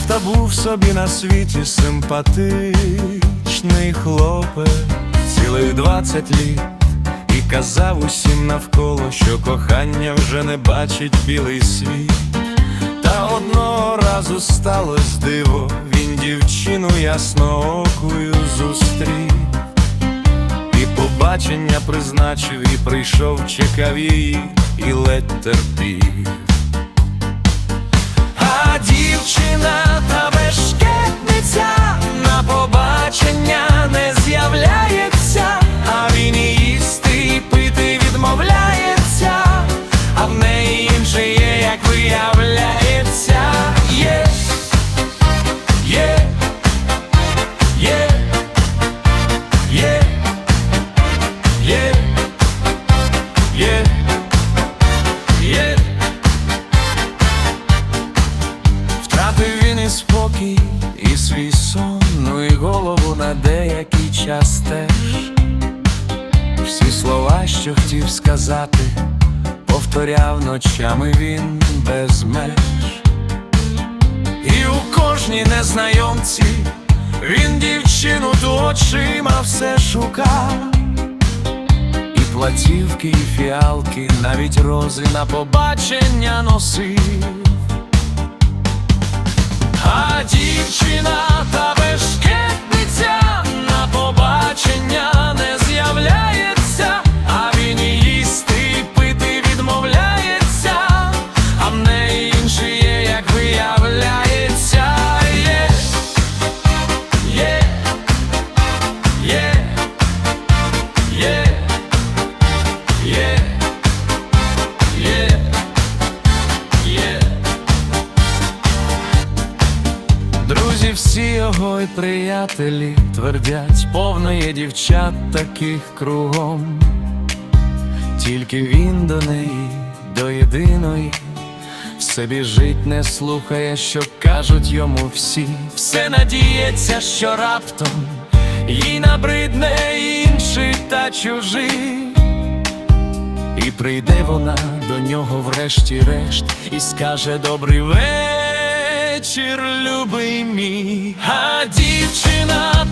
Жив та був собі на світі симпатичний хлопець, цілих двадцять літ, і казав усім навколо, що кохання вже не бачить білий світ. Та одного разу сталось диво, він дівчину ясноокую зустрів. І побачення призначив, і прийшов, чекав її, і ледь терпів. А дівчина деякий час теж. Всі слова, що хотів сказати, повторяв ночами він без меж. І у кожній незнайомці він дівчину ту очима все шукав. І платівки, і фіалки, навіть рози на побачення носив. А дівчина його й приятелі твердять, повно є дівчат таких кругом, тільки він до неї, до єдиної, все біжить, не слухає, що кажуть йому всі, все надіється, що раптом їй набридне інший та чужий. І прийде вона до нього врешті-решт і скаже добрий вечір, любий мій, а дівчина